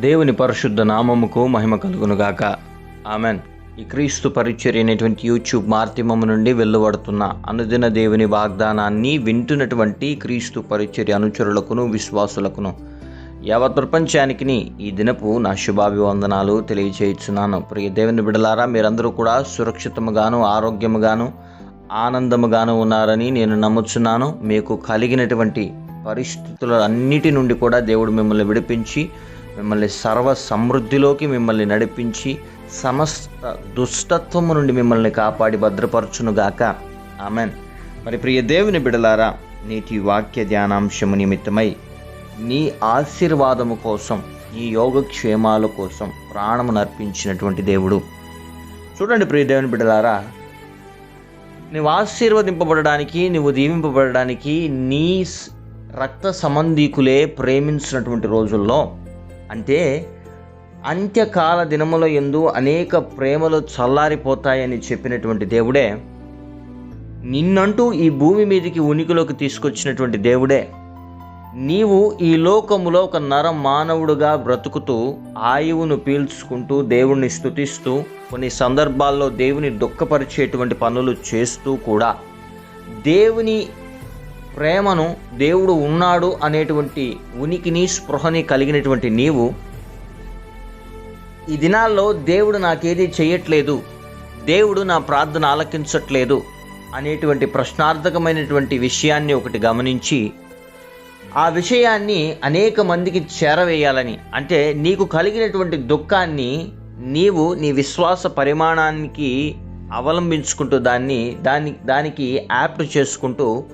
దేవుని పరిశుద్ధ నామముకు మహిమ కలుగునుగాక. ఆమెన్. ఈ క్రీస్తు పరిచర్య అనేటువంటి యూట్యూబ్ మాధ్యమము నుండి వెళ్ళబడుతున్న అనుదిన దేవుని వాగ్దానాన్ని వింటున్నటువంటి క్రీస్తు పరిచర్య అనుచరులకును విశ్వాసులకును యావత్ ప్రపంచానికి ఈ దినపు నా శుభాభివందనాలు తెలియచేయుచున్నాను. ప్రియ దేవుని బిడలారా మీరందరూ కూడా సురక్షితముగాను ఆరోగ్యముగాను ఆనందముగాను ఉన్నారని నేను నమ్ముచున్నాను. మీకు కలిగినటువంటి పరిస్థితుల అన్నిటి నుండి కూడా దేవుడు మిమ్మల్ని విడిపించి మిమ్మల్ని సర్వ సమృద్ధిలోకి మిమ్మల్ని నడిపించి సమస్త దుష్టత్వము నుండి మిమ్మల్ని కాపాడి భద్రపరచునుగాక. ఆమెన్. మరి ప్రియ దేవుని బిడలారా నీటి వాక్య ధ్యానాంశము నిమిత్తమై నీ ఆశీర్వాదము కోసం నీ యోగక్షేమాల కోసం ప్రాణము నర్పించినటువంటి దేవుడు. చూడండి ప్రియ దేవుని బిడలారా నువ్వు ఆశీర్వదింపబడడానికి నువ్వు దీవింపబడడానికి నీ రక్త సంబంధీకులే ప్రేమించినటువంటి రోజుల్లో అంటే అంత్యకాల దినముల ఎందు అనేక ప్రేమలు చల్లారిపోతాయని చెప్పినటువంటి దేవుడే నిన్నంటూ ఈ భూమి మీదకి ఉనికిలోకి తీసుకొచ్చినటువంటి దేవుడే నీవు ఈ లోకములో ఒక నర మానవుడుగా బ్రతుకుతూ ఆయువును పీల్చుకుంటూ దేవుణ్ణి స్తుతిస్తూ కొన్ని సందర్భాల్లో దేవుని దుఃఖపరిచేటువంటి పనులు చేస్తూ కూడా దేవుని ప్రేమను దేవుడు ఉన్నాడు అనేటువంటి ఉనికిని స్పృహని కలిగినటువంటి నీవు ఈ దినాల్లో దేవుడు నాకేది చేయట్లేదు దేవుడు నా ప్రార్థన ఆలకించట్లేదు అనేటువంటి ప్రశ్నార్థకమైనటువంటి విషయాన్ని ఒకటి గమనించి ఆ విషయాన్ని అనేక మందికి చేరవేయాలని. అంటే నీకు కలిగినటువంటి దుఃఖాన్ని నీవు నీ విశ్వాస పరిమాణానికి అవలంబించుకుంటూ దాన్ని దాని దానికి యాప్ట్ చేసుకుంటూ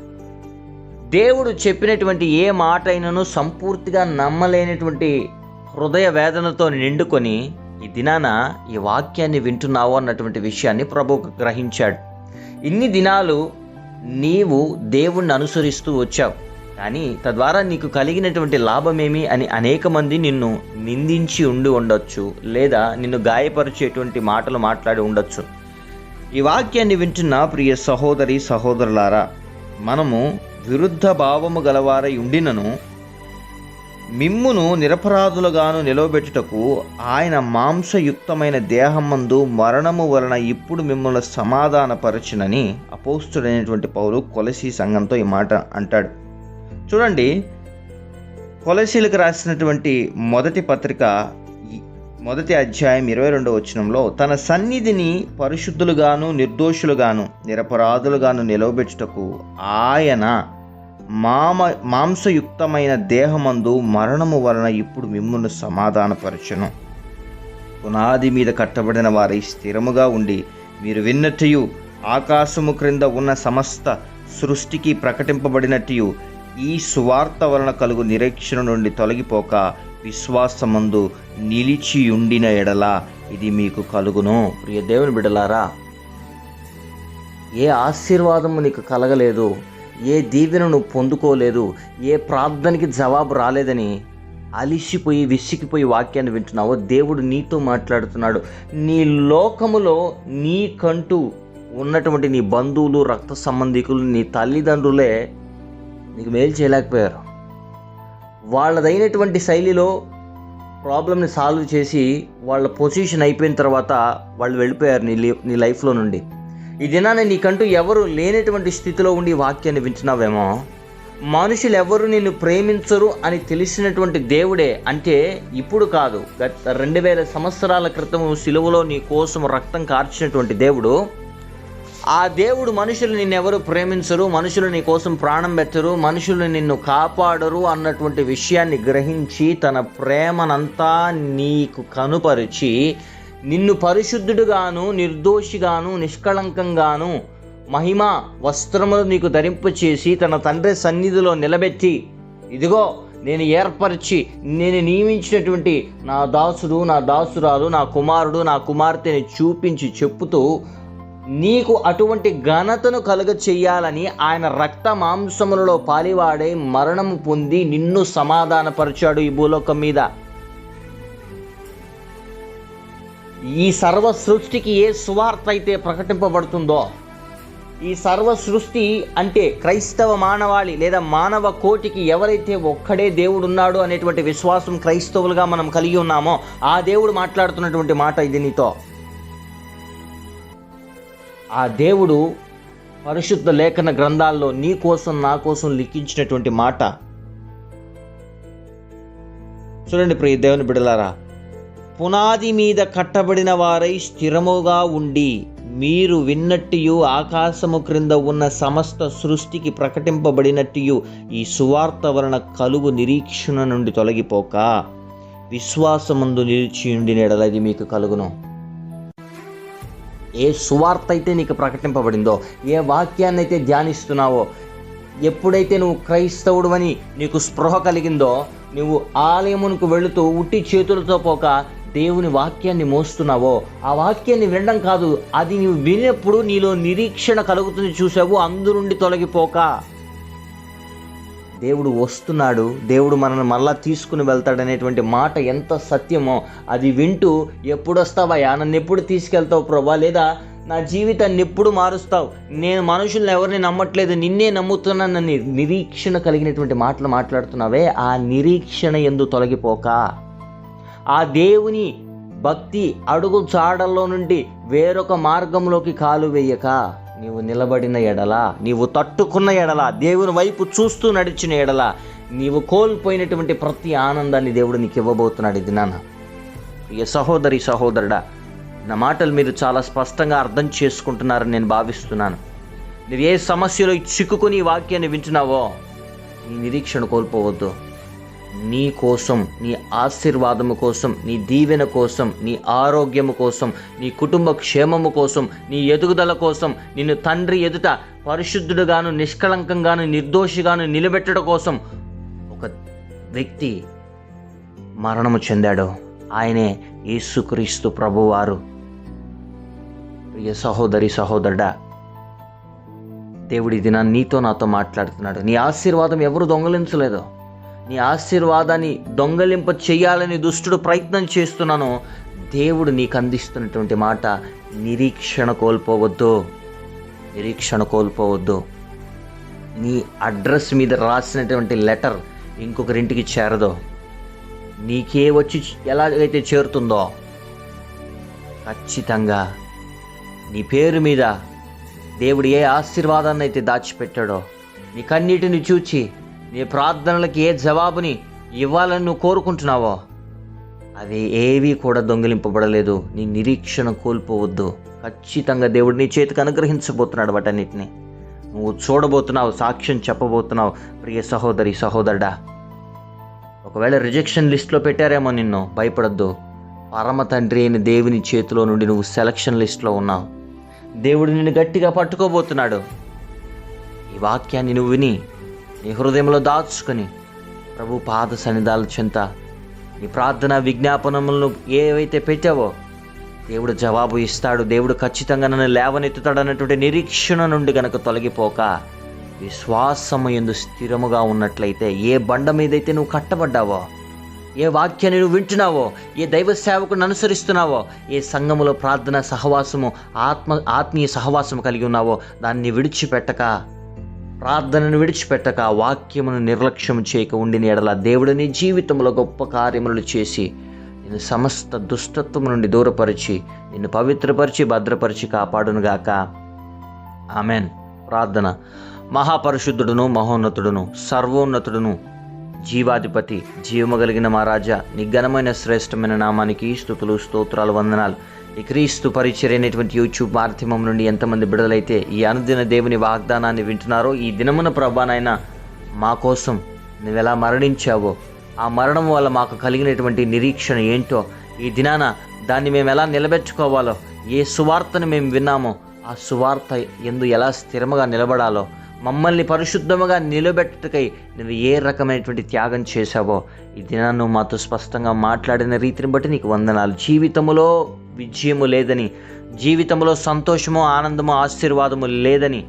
దేవుడు చెప్పినటువంటి ఏ మాట అయినను సంపూర్తిగా నమ్మలేనటువంటి హృదయ వేదనతో నిండుకొని ఈ దినాన ఈ వాక్యాన్ని వింటున్నావు అన్నటువంటి విషయాన్ని ప్రభు గ్రహించాడు. ఇన్ని దినాలు నీవు దేవుణ్ణి అనుసరిస్తూ వచ్చావు. కానీ తద్వారా నీకు కలిగినటువంటి లాభమేమి అని అనేక మంది నిన్ను నిందించి ఉండి ఉండొచ్చు లేదా నిన్ను గాయపరిచేటువంటి మాటలు మాట్లాడి ఉండొచ్చు. ఈ వాక్యాన్ని వింటున్న ప్రియ సహోదరి సహోదరులారా మనము విరుద్ధ భావము గలవారై ఉండినను మిమ్మును నిరపరాధులుగాను నిలవబెట్టుటకు ఆయన మాంసయుక్తమైన దేహమందు మరణము వలన ఇప్పుడు మిమ్మల్ని సమాధానపరచునని అపోస్తుడైనటువంటి పౌలు కొలసి సంఘంతో ఈ మాట అంటాడు. చూడండి కొలసీలకు రాసినటువంటి మొదటి పత్రిక మొదటి అధ్యాయం ఇరవై రెండవ వచనంలో తన సన్నిధిని పరిశుద్ధులుగాను నిర్దోషులుగాను నిరపరాధులుగాను నిలవబెట్టుటకు ఆయన మామ మాంసయుక్తమైన దేహమందు మరణము వలన ఇప్పుడు మిమ్మును సమాధానపరచను. పునాది మీద కట్టబడిన వారి స్థిరముగా ఉండి మీరు విన్నట్టు ఆకాశము క్రింద ఉన్న సమస్త సృష్టికి ప్రకటింపబడినట్టు ఈ సువార్త వలన కలుగు నిరీక్షణ నుండి తొలగిపోక విశ్వాసమందు నిలిచి ఉండిన ఎడల ఇది మీకు కలుగును. ప్రియ దేవుని బిడలారా ఏ ఆశీర్వాదము నీకు కలగలేదు? ఏ దీవెనను పొందుకోలేదు ఏ ప్రార్థనకి జవాబు రాలేదని అలిసిపోయి విసిగిపోయి వాక్యాన్ని వింటున్నావో దేవుడు నీతో మాట్లాడుతున్నాడు. నీ లోకములో నీకంటూ ఉన్నటువంటి నీ బంధువులు రక్త సంబంధికులు నీ తల్లిదండ్రులే నీకు మేలు చేయలేకపోయారు. వాళ్ళదైనటువంటి శైలిలో ప్రాబ్లమ్ని సాల్వ్ చేసి వాళ్ళ పొజిషన్ అయిపోయిన తర్వాత వాళ్ళు వెళ్ళిపోయారు నీ నీ లైఫ్లో నుండి. ఈ దినాన నీకంటూ ఎవరు లేనటువంటి స్థితిలో ఉండి వాక్యాన్ని వింటున్నావేమో? మనుషులు ఎవరు నిన్ను ప్రేమించరు అని తెలిసినటువంటి దేవుడే అంటే ఇప్పుడు కాదు. గత రెండు వేల సంవత్సరాల క్రితం సిలువలో నీ కోసం రక్తం కార్చినటువంటి దేవుడు ఆ దేవుడు మనుషులు నిన్నెవరు ప్రేమించరు మనుషులు నీ కోసం ప్రాణం పెట్టరు మనుషులు నిన్ను కాపాడరు అన్నటువంటి విషయాన్ని గ్రహించి తన ప్రేమనంతా నీకు కనుపరిచి నిన్ను పరిశుద్ధుడుగాను నిర్దోషిగాను నిష్కళంకంగాను మహిమ వస్త్రములు నీకు ధరింపచేసి తన తండ్రి సన్నిధిలో నిలబెట్టి ఇదిగో నేను ఏర్పరిచి నేను నియమించినటువంటి నా దాసుడు నా దాసురాలు నా కుమారుడు నా కుమార్తెని చూపించి చెప్పుతూ నీకు అటువంటి ఘనతను కలుగ చెయ్యాలని ఆయన రక్త మాంసములలో పాలివాడై మరణము పొంది నిన్ను సమాధానపరిచాడు ఈ భూలోకం మీద. ఈ సర్వ సృష్టికి ఏ సువార్త అయితే ప్రకటింపబడుతుందో ఈ సర్వ సృష్టి అంటే క్రైస్తవ మానవాళి లేదా మానవ కోటికి ఎవరైతే ఒక్కడే దేవుడు ఉన్నాడు అనేటువంటి విశ్వాసం క్రైస్తవులుగా మనం కలిగి ఉన్నామో ఆ దేవుడు మాట్లాడుతున్నటువంటి మాట ఇది నీతో. ఆ దేవుడు పరిశుద్ధ లేఖన గ్రంథాల్లో నీ కోసం నా కోసం లిఖించినటువంటి మాట. చూడండి ప్రియ దేవుని బిడలారా పునాది మీద కట్టబడిన వారై స్థిరముగా ఉండి మీరు విన్నట్టియు ఆకాశము క్రింద ఉన్న సమస్త సృష్టికి ప్రకటింపబడినట్టియు ఈ సువార్త వలన కలుగు నిరీక్షణ నుండి తొలగిపోక విశ్వాసమందు నిలిచియుండి నెడలది మీకు కలుగును. ఏ సువార్త అయితే నీకు ప్రకటింపబడిందో ఏ వాక్యాన్ని అయితే ధ్యానిస్తున్నావో ఎప్పుడైతే నువ్వు క్రైస్తవుడు నీకు స్పృహ కలిగిందో నువ్వు ఆలయమునకు వెళుతూ ఉట్టి చేతులతో పోక దేవుని వాక్యాన్ని మోస్తున్నావో ఆ వాక్యాన్ని వినడం కాదు అది నువ్వు వినేప్పుడు నీలో నిరీక్షణ కలుగుతుంది చూసావు అందు నుండి తొలగిపోక. దేవుడు వస్తున్నాడు దేవుడు మనల్ని మళ్ళా తీసుకుని వెళ్తాడనేటువంటి మాట ఎంత సత్యమో అది వింటూ ఎప్పుడు వస్తావయ్యా నన్ను ఎప్పుడు తీసుకెళ్తావు ప్రభా లేదా నా జీవితాన్ని ఎప్పుడు మారుస్తావు? నేను మనుషుల్ని ఎవరిని నమ్మట్లేదు నిన్నే నమ్ముతున్నానని నిరీక్షణ కలిగినటువంటి మాటలు మాట్లాడుతున్నావే ఆ నిరీక్షణ ఎందు తొలగిపోక. ఆ దేవుని భక్తి అడుగు చాడల్లో నుండి వేరొక మార్గంలోకి కాలు వేయక నీవు నిలబడిన ఎడల నీవు తట్టుకున్న ఎడల దేవుని వైపు చూస్తూ నడిచిన ఎడల నీవు కోల్పోయినటువంటి ప్రతి ఆనందాన్ని దేవుడు నీకు ఇవ్వబోతున్నాడు. ఇది నాన్న. ప్రియ సహోదరి సహోదరుడా నా మాటలు మీరు చాలా స్పష్టంగా అర్థం చేసుకుంటున్నారని నేను భావిస్తున్నాను. నువ్వు ఏ సమస్యలో చిక్కుకుని ఈ వాక్యాన్ని వింటున్నావో నీ నిరీక్షణ కోల్పోవద్దు. నీ కోసం నీ ఆశీర్వాదము కోసం నీ దీవెన కోసం నీ ఆరోగ్యము కోసం నీ కుటుంబ క్షేమము కోసం నీ ఎదుగుదల కోసం నిన్ను తండ్రి ఎదుట పరిశుద్ధుడుగాను నిష్కళంకంగాను నిర్దోషిగాను నిలబెట్టడం కోసం ఒక వ్యక్తి మరణము చెందాడు. ఆయనే యేసుక్రీస్తు ప్రభువారు. ప్రియ సహోదరి సహోదరుడా దేవుడి దిన నీతో నాతో మాట్లాడుతున్నాడు. నీ ఆశీర్వాదం ఎవరు దొంగలించలేదు. నీ ఆశీర్వాదాన్ని దొంగలింప చేయాలని దుష్టుడు ప్రయత్నం చేస్తున్నాను దేవుడు నీకు అందిస్తున్నటువంటి మాట నిరీక్షణ కోల్పోవద్దు. నిరీక్షణ కోల్పోవద్దు. నీ అడ్రస్ మీద రాసినటువంటి లెటర్ ఇంకొకరింటికి చేరదో. నీకే వచ్చి ఎలాగైతే చేరుతుందో ఖచ్చితంగా నీ పేరు మీద దేవుడు ఏ ఆశీర్వాదాన్ని అయితే దాచిపెట్టాడో నీ కన్నీటిని చూచి నీ ప్రార్థనలకి ఏ జవాబుని ఇవ్వాలని నువ్వు కోరుకుంటున్నావో అవి ఏవి కూడా దొంగిలింపబడలేదు. నీ నిరీక్షణ కోల్పోవద్దు. ఖచ్చితంగా దేవుడు నీ చేతికి అనుగ్రహించబోతున్నాడు వాటన్నిటిని. నువ్వు చూడబోతున్నావు సాక్ష్యం చెప్పబోతున్నావు. ప్రియ సహోదరి సహోదరుడా ఒకవేళ రిజెక్షన్ లిస్ట్లో పెట్టారేమో నిన్ను భయపడద్దు. పరమ తండ్రి అయిన దేవుని చేతిలో నుండి నువ్వు సెలక్షన్ లిస్ట్లో ఉన్నావు. దేవుడు నిన్ను గట్టిగా పట్టుకోబోతున్నాడు. ఈ వాక్యాన్ని నువ్వు విని నీ హృదయంలో దాచుకొని ప్రభు పాద సన్నిధాల చెంత నీ ప్రార్థన విజ్ఞాపనములను ఏవైతే పెట్టావో దేవుడు జవాబు ఇస్తాడు. దేవుడు ఖచ్చితంగా నన్ను లేవనెత్తుతాడు అన్నటువంటి నిరీక్షణ నుండి గనక తొలగిపోక విశ్వాసము ఎందు స్థిరముగా ఉన్నట్లయితే ఏ బండ మీదైతే నువ్వు కట్టబడ్డావో ఏ వాక్యాన్ని నువ్వు వింటున్నావో ఏ దైవ సేవకుని అనుసరిస్తున్నావో ఏ సంఘములో ప్రార్థన సహవాసము ఆత్మ ఆత్మీయ సహవాసము కలిగి ఉన్నావో దాన్ని విడిచిపెట్టక ప్రార్థనను విడిచిపెట్టక వాక్యమును నిర్లక్ష్యం చేయక ఉండిన ఎడల దేవుడు నీ జీవితంలో గొప్ప కార్యములు చేసి నిన్ను సమస్త దుష్టత్వము నుండి దూరపరిచి నిన్ను పవిత్రపరిచి భద్రపరిచి కాపాడునుగాక. ఆమెన్. ప్రార్థన. మహాపరిశుద్ధుడును మహోన్నతుడును సర్వోన్నతుడును జీవాధిపతి జీవము కలిగిన మహారాజా నిఘనమైన ఘనమైన శ్రేష్టమైన నామానికి స్థుతులు స్తోత్రాలు వందనాలు. ఈ క్రీస్తు పరిచర్య అనేటువంటి యూట్యూబ్ మాధ్యమం నుండి ఎంతమంది బిడలైతే ఈ అనుదిన దేవుని వాగ్దానాన్ని వింటున్నారో ఈ దినమున ప్రభానైనా మా కోసం నువ్వెలా మరణించావో ఆ మరణం వల్ల మాకు కలిగినటువంటి నిరీక్షణ ఏంటో ఈ దినాన దాన్ని మేము ఎలా నిలబెట్టుకోవాలో ఏ సువార్తను మేము విన్నామో ఆ సువార్త ఎందు ఎలా స్థిరముగా నిలబడాలో మమ్మల్ని పరిశుద్ధముగా నిలబెట్టుటకై నువ్వు ఏ రకమైనటువంటి త్యాగం చేశావో ఈ దినాన్ని నువ్వు మాతో స్పష్టంగా మాట్లాడిన రీతిని బట్టి నీకు వందనాలు. జీవితములో విజయము లేదని జీవితంలో సంతోషము ఆనందము ఆశీర్వాదము లేదని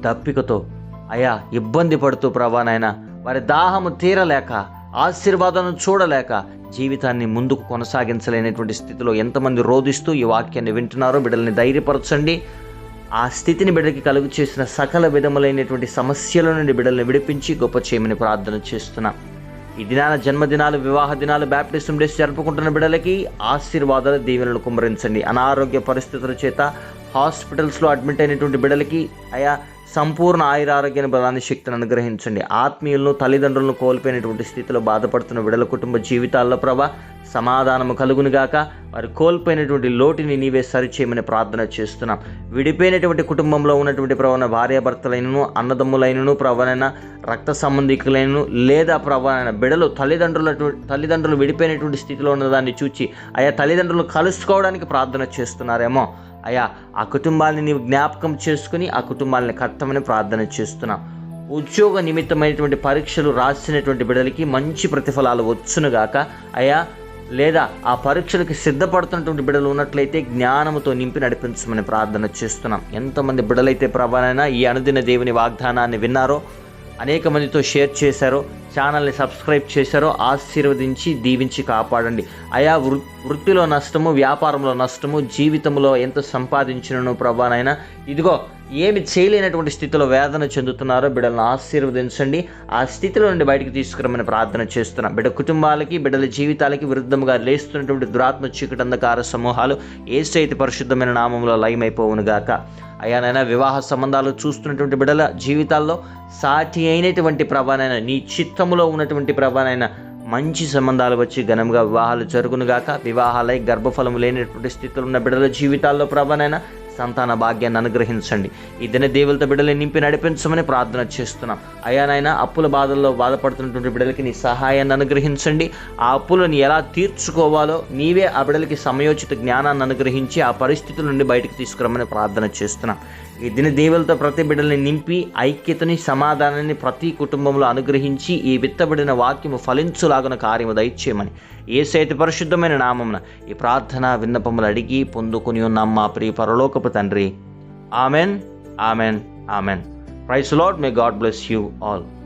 దప్పికతో అయా ఇబ్బంది పడుతూ ప్రభానైనా వారి దాహము తీరలేక ఆశీర్వాదం చూడలేక జీవితాన్ని ముందుకు కొనసాగించలేనటువంటి స్థితిలో ఎంతమంది రోధిస్తూ ఈ వాక్యాన్ని వింటున్నారో బిడ్డల్ని ధైర్యపరచండి. ఆ స్థితిని బిడ్డకి కలుగు చేసిన సకల విధములైనటువంటి సమస్యల నుండి బిడ్డల్ని విడిపించి గొప్ప చేయమని ప్రార్థన చేస్తున్నాం. ఈ దినాల జన్మదినాలు వివాహ దినాలు బ్యాప్టిజం డేస్ జరుపుకుంటున్న బిడ్డలకి ఆశీర్వాదాలు దీవెనలు కుమ్మరించండి. అనారోగ్య పరిస్థితుల చేత హాస్పిటల్స్లో అడ్మిట్ అయినటువంటి బిడ్డలకి ఆయా సంపూర్ణ ఆయురారోగ్యాన్ని బలాన్ని శక్తిని అనుగ్రహించండి. ఆత్మీయులను తల్లిదండ్రులను కోల్పోయినటువంటి స్థితిలో బాధపడుతున్న విడల కుటుంబ జీవితాల్లో ప్రభా సమాధానము కలుగునుగాక వారు కోల్పోయినటువంటి లోటుని నీవే సరిచేయమని ప్రార్థన చేస్తున్నాం. విడిపోయినటువంటి కుటుంబంలో ఉన్నటువంటి ప్రవణ భార్యాభర్తలైనను అన్నదమ్ములైనను ప్రవణైన రక్త సంబంధికులైనను లేదా ప్రవణైన బిడలు తల్లిదండ్రుల తల్లిదండ్రులు విడిపోయినటువంటి స్థితిలో ఉన్నదాన్ని చూచి ఆయా తల్లిదండ్రులు కలుసుకోవడానికి ప్రార్థన చేస్తున్నారేమో. అయా ఆ కుటుంబాన్ని నీవు జ్ఞాపకం చేసుకుని ఆ కుటుంబాలని కట్టమని ప్రార్థన చేస్తున్నాం. ఉద్యోగ నిమిత్తమైనటువంటి పరీక్షలు రాసినటువంటి బిడ్డలకి మంచి ప్రతిఫలాలు వచ్చునుగాక. అయా లేదా ఆ పరీక్షలకు సిద్ధపడుతున్నటువంటి బిడ్డలు ఉన్నట్లయితే జ్ఞానముతో నింపి నడిపించమని ప్రార్థన చేస్తున్నాం. ఎంతమంది బిడ్డలైతే ప్రభానైనా ఈ అనుదిన దేవుని వాగ్దానాన్ని విన్నారో అనేక మందితో షేర్ చేశారో ఛానల్ని సబ్స్క్రైబ్ చేశారో ఆశీర్వదించి దీవించి కాపాడండి. ఆయా వృ వృత్తిలో నష్టము వ్యాపారంలో నష్టము జీవితంలో ఎంత సంపాదించినను ప్రభానైనా ఇదిగో ఏమి చేయలేనటువంటి స్థితిలో వేదన చెందుతున్నారో బిడ్డలను ఆశీర్వదించండి. ఆ స్థితిలో నుండి బయటికి తీసుకురమని ప్రార్థన చేస్తున్నాం. బిడ్డ కుటుంబాలకి బిడ్డల జీవితాలకి విరుద్ధంగా లేస్తున్నటువంటి దురాత్మ చీకటి అంధకార సమూహాలు ఏసైతే పరిశుద్ధమైన నామంలో లయమైపోవునుగాక. అయ్యానైనా వివాహ సంబంధాలు చూస్తున్నటువంటి బిడ్డల జీవితాల్లో సాటి అయినటువంటి ప్రభానైనా నీ చిత్తములో ఉన్నటువంటి ప్రభానైనా మంచి సంబంధాలు వచ్చి ఘనంగా వివాహాలు జరుగునుగాక. వివాహాలై గర్భఫలం లేనటువంటి స్థితిలో ఉన్న బిడ్డల జీవితాల్లో ప్రభానైనా సంతాన భాగ్యాన్ని అనుగ్రహించండి. ఈ దిన దేవులతో బిడ్డలు నింపి నడిపించమని ప్రార్థన చేస్తున్నాం. అయానైనా అప్పుల బాధల్లో బాధపడుతున్నటువంటి బిడ్డలకి నీ సహాయాన్ని అనుగ్రహించండి. ఆ అప్పులను ఎలా తీర్చుకోవాలో నీవే ఆ బిడ్డలకి సమయోచిత జ్ఞానాన్ని అనుగ్రహించి ఆ పరిస్థితుల నుండి బయటకు తీసుకురమ్మని ప్రార్థన చేస్తున్నాం. ఈ దిన దేవులతో ప్రతి బిడ్డల్ని నింపి ఐక్యతని సమాధానాన్ని ప్రతి కుటుంబంలో అనుగ్రహించి ఈ విత్తబడిన వాక్యము ఫలించులాగున కార్యము దయచేయమని. ఏ సైతి పరిశుద్ధమైన నామమున ఈ ప్రార్థన విన్నపములు అడిగి పొందుకుని ఉన్నాం మా ప్రియ పరలోకపు తండ్రి. Amen amen amen. Praise lord may God bless you all.